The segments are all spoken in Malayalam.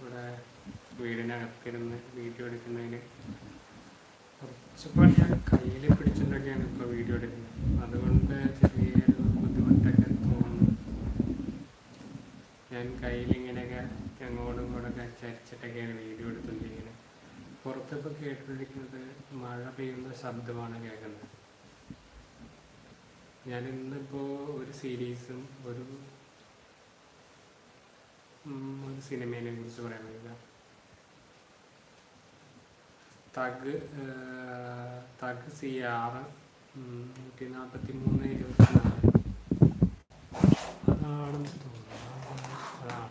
ഇവിടെ വീടിനകത്തിരുന്ന് വീഡിയോ എടുക്കുന്നതിന് കുറച്ചിപ്പോൾ ഞാൻ കയ്യിൽ പിടിച്ചിട്ടൊക്കെയാണ് ഇപ്പോൾ വീഡിയോ എടുക്കുന്നത്. അതുകൊണ്ട് ചെറിയൊരു ബുദ്ധിമുട്ടൊക്കെ തോന്നുന്നു. ഞാൻ കയ്യിൽ ഇങ്ങനെയൊക്കെ അങ്ങോട്ടും ഇങ്ങോട്ടൊക്കെ ചരിച്ചിട്ടൊക്കെയാണ് വീഡിയോ എടുത്തുകൊണ്ടിരിക്കുന്നത് പുറത്തിപ്പോൾ കേട്ടുകൊണ്ടിരിക്കുന്നത് മഴ പെയ്യുന്ന ശബ്ദമാണ് കേൾക്കുന്നത്. ഞാൻ ഇന്നിപ്പോൾ ഒരു സീരീസും ഒരു ഒരു സിനിമയെ കുറിച്ച് പറയാൻ പറ്റില്ല തഗ് തഗ് സി ആറ് നൂറ്റി നാൽപ്പത്തി മൂന്ന് ഇരുപത്തിനാല് അതാണെന്ന് തോന്നുന്നു.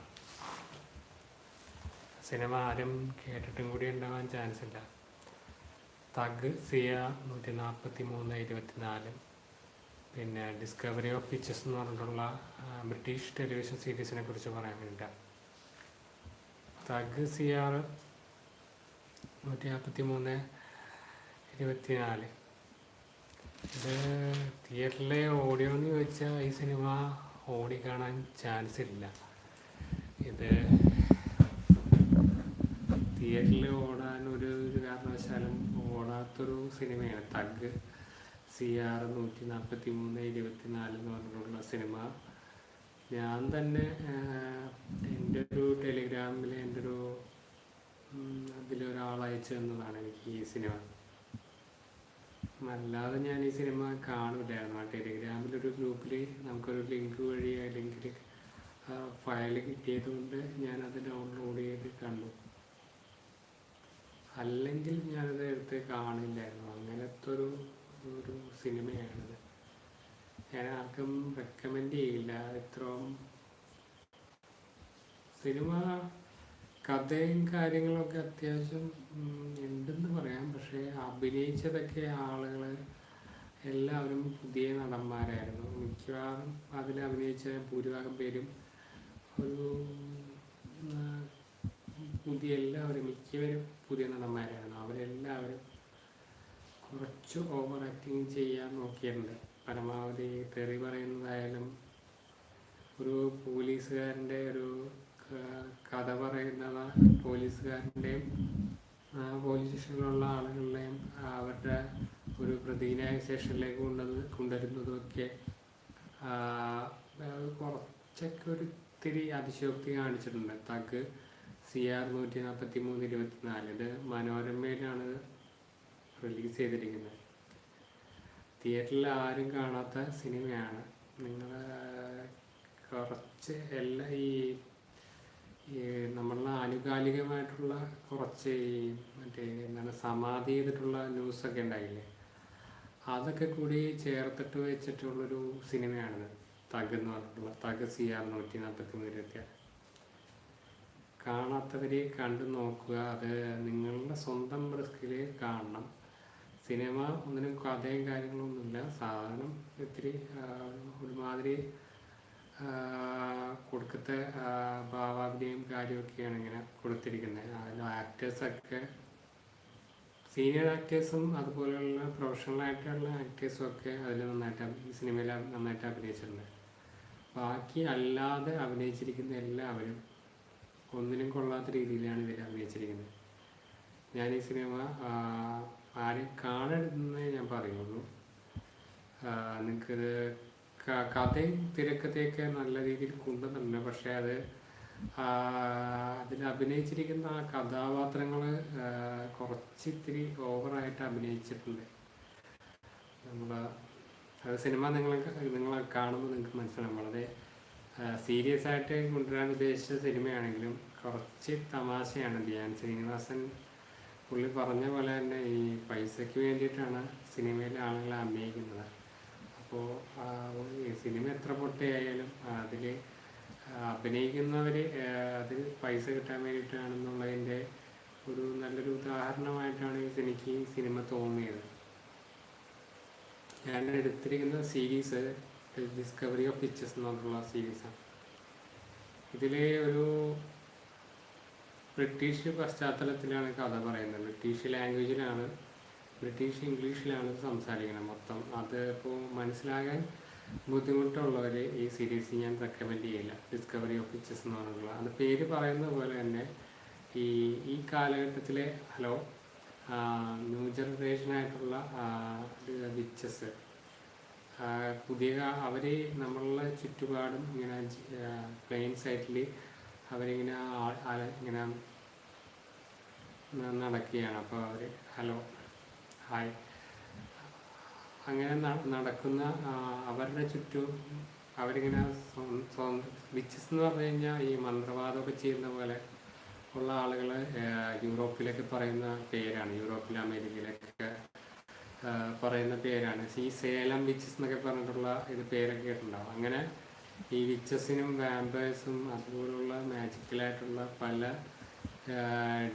സിനിമ ആരും കേട്ടിട്ടും കൂടി ഉണ്ടാവാൻ ചാൻസ് ഇല്ല. തഗ് സിയ നൂറ്റി നാൽപ്പത്തി മൂന്ന് ഇരുപത്തിനാല് പിന്നെ ഡിസ്കവറി ഓഫ് പിക്ചേഴ്സ് എന്ന് പറഞ്ഞിട്ടുള്ള ബ്രിട്ടീഷ് ടെലിവിഷൻ സീരീസിനെ കുറിച്ച് പറയാൻ വേണ്ടിയിട്ട് തഗ് സി ആർ നൂറ്റി നാൽപ്പത്തി മൂന്ന് ഇരുപത്തിനാല്. ഇത് തിയേറ്ററിലെ ഓഡിയോ എന്ന് ചോദിച്ചാൽ ഈ സിനിമ ഓടി കാണാൻ ചാൻസ് ഇല്ല. ഇത് തിയേറ്ററിൽ ഓടാൻ ഒരു ഒരു കാരണവശാലും ഓടാത്തൊരു സിനിമയാണ് തഗ് സി ആർ നൂറ്റി നാൽപ്പത്തി മൂന്ന് ഇരുപത്തിനാല് എന്ന് പറഞ്ഞിട്ടുള്ള സിനിമ. ഞാൻ തന്നെ എന്റെ ഒരു ടെലിഗ്രാമിൽ എന്റെ ഒരു അതിലൊരാൾ അയച്ചു തന്നതാണ് എനിക്ക് ഈ സിനിമ. അല്ലാതെ ഞാൻ ഈ സിനിമ കാണില്ലായിരുന്നു ആ ടെലിഗ്രാമിലൊരു ഗ്രൂപ്പിൽ നമുക്കൊരു ലിങ്ക് വഴി ആ ലിങ്കിൽ ഫയൽ കിട്ടിയത് കൊണ്ട് ഞാനത് ഡൗൺലോഡ് ചെയ്ത് കണ്ടു. അല്ലെങ്കിൽ ഞാനത് എടുത്ത് കാണില്ലായിരുന്നു. അങ്ങനത്തെ ഒരു ഒരു സിനിമയാണിത്. ഞാൻ ആർക്കും റെക്കമെൻഡ് ചെയ്യില്ല. ഇത്രയും സിനിമ കഥയും കാര്യങ്ങളൊക്കെ അത്യാവശ്യം ഉണ്ടെന്ന് പറയാം. പക്ഷേ അഭിനയിച്ചതൊക്കെ ആളുകൾ എല്ലാവരും പുതിയ നടന്മാരായിരുന്നു. മിക്കവാറും അതിൽ അഭിനയിച്ച ഭൂരിഭാഗം പേരും ഒരു പുതിയ എല്ലാവരും മിക്കവരും പുതിയ നടന്മാരായിരുന്നു. അവരെല്ലാവരും കുറച്ച് ഓവർ ആക്ടിങ് ചെയ്യാൻ നോക്കിയിട്ടുണ്ട്. പരമാവധി തെറി പറയുന്നതായാലും ഒരു പോലീസുകാരന്റെ ഒരു കഥ പറയുന്ന പോലീസുകാരന്റെയും ആ പോലീസ് സ്റ്റേഷനിലുള്ള ആളുകളുടെയും അവരുടെ ഒരു പ്രതിനായ സ്റ്റേഷനിലേക്ക് കൊണ്ടുവന്ന് കൊണ്ടുവരുന്നതൊക്കെ കുറച്ചൊക്കെ ഒരു ഇത്തിരി അതിശയോക്തി കാണിച്ചിട്ടുണ്ട്. തഗ് സി ആർ നൂറ്റി നാൽപ്പത്തി മൂന്ന് ഇരുപത്തിനാല്. ഇത് മനോരമയിലാണ് റിലീസ് ചെയ്തിരിക്കുന്നത്. തിയേറ്ററിൽ ആരും കാണാത്ത സിനിമയാണ് നിങ്ങൾ കുറച്ച് എല്ലാ ഈ നമ്മളുടെ ആനുകാലികമായിട്ടുള്ള കുറച്ച് ഈ മറ്റേ എന്താണ് സമാധി ചെയ്തിട്ടുള്ള ന്യൂസൊക്കെ ഉണ്ടായില്ലേ? അതൊക്കെ കൂടി ചേർത്തിട്ട് വെച്ചിട്ടുള്ളൊരു സിനിമയാണിത് തഗ് എന്ന് പറഞ്ഞിട്ടുള്ള തഗ് സി ആർ നൂറ്റി നാൽപ്പത്തി മൂന്ന് ഇരുപത്തിയാറ് കാണാത്തവർ കണ്ടു നോക്കുക. അത് നിങ്ങളുടെ സ്വന്തം റിസ്കിൽ കാണണം. സിനിമ ഒന്നിനും കഥയും കാര്യങ്ങളൊന്നുമില്ല. സാധാരണ ഇത്തിരി ഒരുമാതിരി കൊടുക്കത്തെ ഭാവാഭിനയം കാര്യമൊക്കെയാണ് ഇങ്ങനെ കൊടുത്തിരിക്കുന്നത്. അതിൽ ആക്ടേഴ്സൊക്കെ സീനിയർ ആക്ടേഴ്സും അതുപോലെയുള്ള പ്രൊഫഷണൽ ആയിട്ടുള്ള ആക്ടേഴ്സും ഒക്കെ അതിൽ നന്നായിട്ട് ഈ സിനിമയിൽ നന്നായിട്ട് അഭിനയിച്ചിട്ടുണ്ട്. ബാക്കി അല്ലാതെ അഭിനയിച്ചിരിക്കുന്ന എല്ലാവരും ഒന്നിനും കൊള്ളാത്ത രീതിയിലാണ് ഇതിൽ അഭിനയിച്ചിരിക്കുന്നത്. ഞാൻ ഈ സിനിമ ആ, ആരും കാണരുതെന്നേ ഞാൻ പറയുള്ളൂ. നിങ്ങൾക്കിത് കഥയും തിരക്കഥയൊക്കെ നല്ല രീതിയിൽ കൊണ്ടുവന്നിട്ടുണ്ട് പക്ഷേ അത് അതിൽ അഭിനയിച്ചിരിക്കുന്ന ആ കഥാപാത്രങ്ങൾ കുറച്ച് ഇത്തിരി ഓവറായിട്ട് അഭിനയിച്ചിട്ടുണ്ട്. നമ്മൾ അത് സിനിമ നിങ്ങൾ നിങ്ങൾ കാണുമ്പോൾ നിങ്ങൾക്ക് മനസ്സിലാവും. വളരെ സീരിയസ് ആയിട്ട് കൊണ്ടുവരാൻ ഉദ്ദേശിച്ച സിനിമയാണെങ്കിലും കുറച്ച് തമാശയാണ്. ധ്യാൻ ശ്രീനിവാസൻ പുള്ളി പറഞ്ഞ പോലെ തന്നെ ഈ പൈസയ്ക്ക് വേണ്ടിയിട്ടാണ് സിനിമയിൽ ആളുകൾ അഭിനയിക്കുന്നത്. അപ്പോൾ ഈ സിനിമ എത്ര പൊട്ടയായാലും അതിൽ അഭിനയിക്കുന്നവർ അത് പൈസ കിട്ടാൻ വേണ്ടിയിട്ടാണെന്നുള്ളതിന്റെ ഒരു നല്ലൊരു ഉദാഹരണമായിട്ടാണ് എനിക്ക് ഈ സിനിമ തോന്നിയത്. ഞാൻ എടുത്തിരിക്കുന്ന സീരീസ് ഡിസ്കവറി ഓഫ് പിക്ചേഴ്സ് എന്ന് പറഞ്ഞിട്ടുള്ള സീരീസാണ്. ഇതിൽ ഒരു ബ്രിട്ടീഷ് പശ്ചാത്തലത്തിലാണ് കഥ പറയുന്നത്. ബ്രിട്ടീഷ് ലാംഗ്വേജിലാണ് ബ്രിട്ടീഷ് ഇംഗ്ലീഷിലാണ് സംസാരിക്കുന്നത് മൊത്തം. അത് ഇപ്പോൾ മനസ്സിലാകാൻ ബുദ്ധിമുട്ടുള്ളവർ ഈ സീരീസ് ഞാൻ റെക്കമെൻഡ് ചെയ്യില്ല. ഡിസ്കവറി ഓഫ് പിക്ചേഴ്സ് എന്ന് പറഞ്ഞുള്ള അത് പേര് പറയുന്ന പോലെ തന്നെ ഈ ഈ കാലഘട്ടത്തിലെ ഹലോ ന്യൂ ജനറേഷനായിട്ടുള്ള വിച്ചസ് പുതിയ അവർ നമ്മളുടെ ചുറ്റുപാടും ഇങ്ങനെ പ്ലെയിൻ സൈറ്റിൽ അവരിങ്ങനെ ഇങ്ങനെ നടക്കുകയാണ്. അപ്പോൾ അവർ ഹലോ ഹായ്. അങ്ങനെ നടക്കുന്ന അവരുടെ ചുറ്റും അവരിങ്ങനെ വിച്ചസ് എന്ന് പറഞ്ഞു കഴിഞ്ഞാൽ ഈ മന്ത്രവാദമൊക്കെ ചെയ്യുന്ന പോലെ ഉള്ള ആളുകൾ യൂറോപ്പിലൊക്കെ പറയുന്ന പേരാണ്. യൂറോപ്പിൽ അമേരിക്കയിലൊക്കെ പറയുന്ന പേരാണ്. ഈ സേലം വിച്ചസ് എന്നൊക്കെ പറഞ്ഞിട്ടുള്ള ഇത് പേരൊക്കെ കേട്ടിട്ടുണ്ടാവും. അങ്ങനെ ഈ വിച്ചസിനും വാമ്പേഴ്സും അതുപോലുള്ള മാജിക്കലായിട്ടുള്ള പല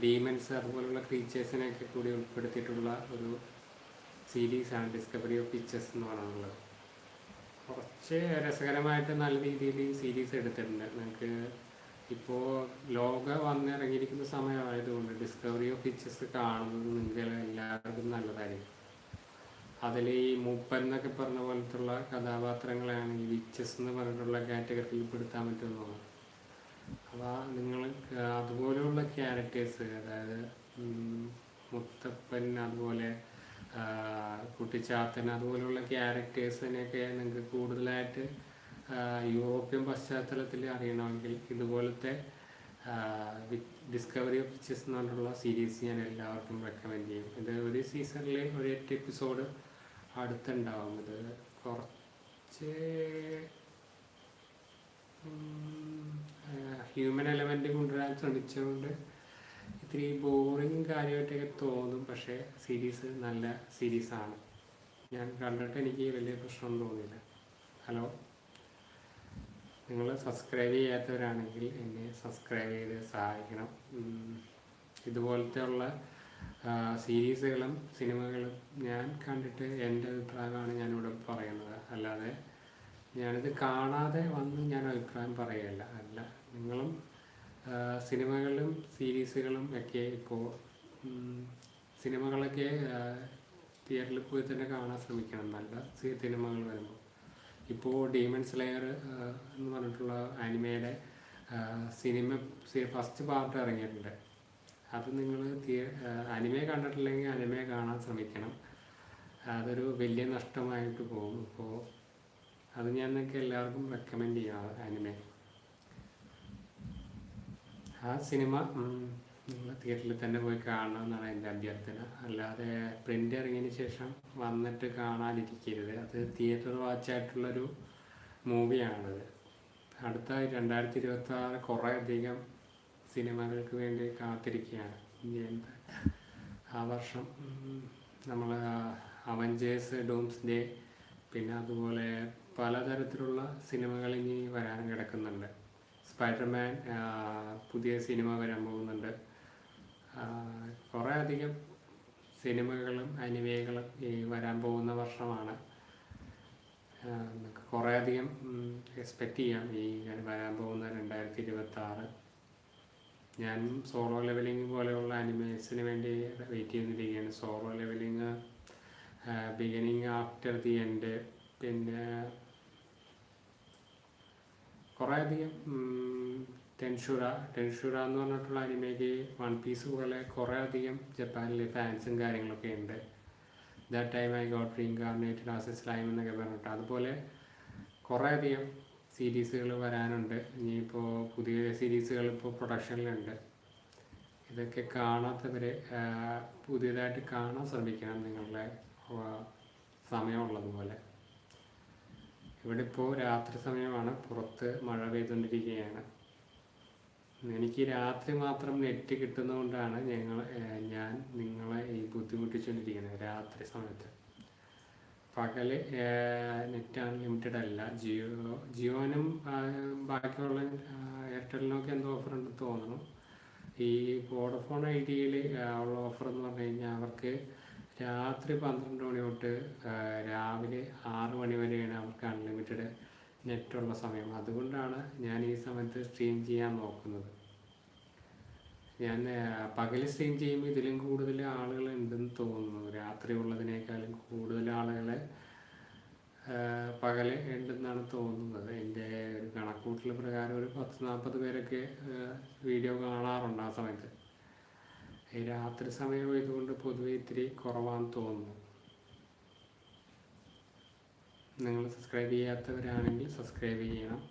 ഡീമൻസ് അതുപോലുള്ള ക്രീച്ചേഴ്സിനെയൊക്കെ കൂടി ഉൾപ്പെടുത്തിയിട്ടുള്ള ഒരു സീരീസാണ് ഡിസ്കവറി ഓഫ് പിക്ചേഴ്സ് എന്ന് പറയുന്നത് കുറച്ച് രസകരമായിട്ട് നല്ല രീതിയിൽ ഈ സീരീസ് എടുത്തിട്ടുണ്ട്. നിങ്ങൾക്ക് ഇപ്പോൾ ലോക വന്നിറങ്ങിയിരിക്കുന്ന സമയമായതുകൊണ്ട് ഡിസ്കവറി ഓഫ് പിക്ചേഴ്സ് കാണുന്നത് നിങ്ങൾ എല്ലാവർക്കും നല്ലതായിരിക്കും. അതിൽ ഈ മൂപ്പൻ എന്നൊക്കെ പറഞ്ഞ പോലത്തുള്ള കഥാപാത്രങ്ങളെയാണ് ഈ വിച്ചസ് എന്ന് പറഞ്ഞിട്ടുള്ള കാറ്റഗറിയിൽ പെടുത്താൻ പറ്റുന്നതാണ് അപ്പോൾ നിങ്ങൾ അതുപോലെയുള്ള ക്യാരക്ടേഴ്സ് അതായത് മുത്തപ്പൻ അതുപോലെ കുട്ടിച്ചാത്തൻ അതുപോലെയുള്ള ക്യാരക്ടേഴ്സിനെയൊക്കെ നിങ്ങൾക്ക് കൂടുതലായിട്ട് യൂറോപ്യൻ പശ്ചാത്തലത്തിൽ അറിയണമെങ്കിൽ ഇതുപോലത്തെ ഡിസ്കവറി ഓഫ് പിക്ചേഴ്സ് എന്ന് പറഞ്ഞിട്ടുള്ള സീരീസ് ഞാൻ എല്ലാവർക്കും റെക്കമെൻഡ് ചെയ്യും. ഇത് ഒരു സീസണിൽ ഒരു എട്ട് എപ്പിസോഡ് അടുത്തുണ്ടാവും ഇത് കുറച്ച് ഹ്യൂമൻ എലമെന്റ് കൊണ്ടുവരാൻ ശ്രമിച്ചുകൊണ്ട് ഇത്തിരി ബോറിങ് കാര്യമായിട്ടൊക്കെ തോന്നും. പക്ഷേ സീരീസ് നല്ല സീരീസാണ് ഞാൻ കണ്ടിട്ട് എനിക്ക് വലിയ പ്രശ്നമൊന്നും തോന്നിയില്ല. ഹലോ നിങ്ങൾ സബ്സ്ക്രൈബ് ചെയ്യാത്തവരാണെങ്കിൽ എന്നെ സബ്സ്ക്രൈബ് ചെയ്ത് സഹായിക്കണം. ഇതുപോലത്തെ ഉള്ള സീരീസുകളും സിനിമകളും ഞാൻ കണ്ടിട്ട് എന്റെ അഭിപ്രായമാണ് ഞാനിവിടെ പറയുന്നത്. അല്ലാതെ ഞാനിത് കാണാതെ വന്ന് ഞാൻ അഭിപ്രായം പറയുകയല്ല. അല്ല നിങ്ങളും സിനിമകളിലും സിനിമകളും സീരീസുകളും ഒക്കെ ഇപ്പോൾ സിനിമകളൊക്കെ തിയേറ്ററിൽ പോയി തന്നെ കാണാൻ ശ്രമിക്കണം. നല്ല സിനിമകൾ വരുമ്പോൾ. ഇപ്പോൾ ഡീമൺ സ്ലെയർ എന്ന് പറഞ്ഞിട്ടുള്ള ആനിമയുടെ സിനിമ ഫസ്റ്റ് പാർട്ട് ഇറങ്ങിയിട്ടുണ്ട്. അത് നിങ്ങൾ അനിമയെ കണ്ടിട്ടില്ലെങ്കിൽ അനിമയെ കാണാൻ ശ്രമിക്കണം. അതൊരു വലിയ നഷ്ടമായിട്ട് പോകും. ഇപ്പോൾ അത് ഞാൻ നിങ്ങൾക്ക് എല്ലാവർക്കും റെക്കമെൻഡ് ചെയ്യാം അനിമ ആ സിനിമ നിങ്ങൾ തിയേറ്ററിൽ തന്നെ പോയി കാണണം എന്നാണ് എന്റെ അഭ്യർത്ഥന. അല്ലാതെ പ്രിന്റ് ഇറങ്ങിയതിന് ശേഷം വന്നിട്ട് കാണാനിരിക്കരുത്. അത് തിയേറ്റർ വാച്ചായിട്ടുള്ളൊരു മൂവിയാണത് അടുത്ത രണ്ടായിരത്തി ഇരുപത്തി ആറ് കുറേ അധികം സിനിമകൾക്ക് വേണ്ടി കാത്തിരിക്കുകയാണ്. എന്താ? ആ വർഷം നമ്മൾ അവഞ്ചേഴ്സ് ഡോംസ് ഡേ പിന്നെ അതുപോലെ പലതരത്തിലുള്ള സിനിമകൾ ഇനി വരാൻ കിടക്കുന്നുണ്ട്. സ്പൈഡർമാൻ പുതിയ സിനിമ വരാൻ പോകുന്നുണ്ട്. കുറേ അധികം സിനിമകളും അനിമകളും ഈ വരാൻ പോകുന്ന വർഷമാണ്. കുറേ അധികം എക്സ്പെക്റ്റ് ചെയ്യാം. ഈ വരാൻ പോകുന്ന രണ്ടായിരത്തി ഇരുപത്തി ആറ് ഞാൻ സോളോ ലെവലിംഗ് പോലെയുള്ള അനിമേഷന് വേണ്ടി വെയിറ്റ് ചെയ്തിരിക്കുകയാണ് solo leveling beginning after the end പിന്നെ കുറേ അധികം ടെൻഷുറ ടെൻഷുറ എന്ന് പറഞ്ഞിട്ടുള്ള അനിമയ്ക്ക് വൺ പീസ് പോലെ കുറേ അധികം ജപ്പാനിൽ ഫാൻസും കാര്യങ്ങളൊക്കെ ഉണ്ട്. That time I got reincarnated as a slime എന്നൊക്കെ പറഞ്ഞിട്ട്. അതുപോലെ കുറേ അധികം സീരീസുകൾ വരാനുണ്ട്. ഇനിയിപ്പോൾ പുതിയ സീരീസുകൾ ഇപ്പോൾ പ്രൊഡക്ഷനിലുണ്ട്. ഇതൊക്കെ കാണാത്തവർ പുതിയതായിട്ട് കാണാൻ ശ്രമിക്കണം നിങ്ങളുടെ സമയമുള്ളതുപോലെ. ഇവിടെ ഇപ്പോൾ രാത്രി സമയമാണ്. പുറത്ത് മഴ പെയ്തുകൊണ്ടിരിക്കുകയാണ്. എനിക്ക് രാത്രി മാത്രം നെറ്റ് കിട്ടുന്നതുകൊണ്ടാണ് ഞങ്ങൾ ഞാൻ നിങ്ങളെ ഈ ബുദ്ധിമുട്ടിച്ചുകൊണ്ടിരിക്കുന്നത് രാത്രി സമയത്ത്. പകൽ നെറ്റ് അൺലിമിറ്റഡ് അല്ല. ജിയോ ജിയോനും ബാക്കിയുള്ള എയർടെലിനൊക്കെ എന്തോ ഓഫർ ഉണ്ടെന്ന് തോന്നുന്നു. ഈ വോഡഫോൺ ഐഡിയയിൽ ഉള്ള ഓഫർ എന്ന് പറഞ്ഞു കഴിഞ്ഞാൽ അവർക്ക് രാത്രി പന്ത്രണ്ട് മണി തൊട്ട് രാവിലെ ആറ് മണി വരെയാണ് അവർക്ക് അൺലിമിറ്റഡ് നെറ്റുള്ള സമയം. അതുകൊണ്ടാണ് ഞാൻ ഈ സമയത്ത് സ്ട്രീം ചെയ്യാൻ നോക്കുന്നത്. ഞാൻ പകൽ സ്ട്രീം ചെയ്യുമ്പോൾ ഇതിലും കൂടുതൽ ആളുകൾ ഉണ്ടെന്ന് തോന്നുന്നു. രാത്രി ഉള്ളതിനേക്കാളും കൂടുതൽ ആളുകളെ പകൽ ഉണ്ടെന്നാണ് തോന്നുന്നത്. എന്റെ ഒരു കണക്കൂട്ടൽ പ്രകാരം ഒരു പത്ത് നാൽപ്പത് പേരൊക്കെ വീഡിയോ കാണാറുണ്ട് ആ സമയത്ത്. ഈ രാത്രി സമയം ആയതുകൊണ്ട് പൊതുവെ ഇത്തിരി കുറവാന്ന് തോന്നുന്നു. നിങ്ങൾ സബ്സ്ക്രൈബ് ചെയ്യാത്തവരാണെങ്കിൽ സബ്സ്ക്രൈബ് ചെയ്യണം.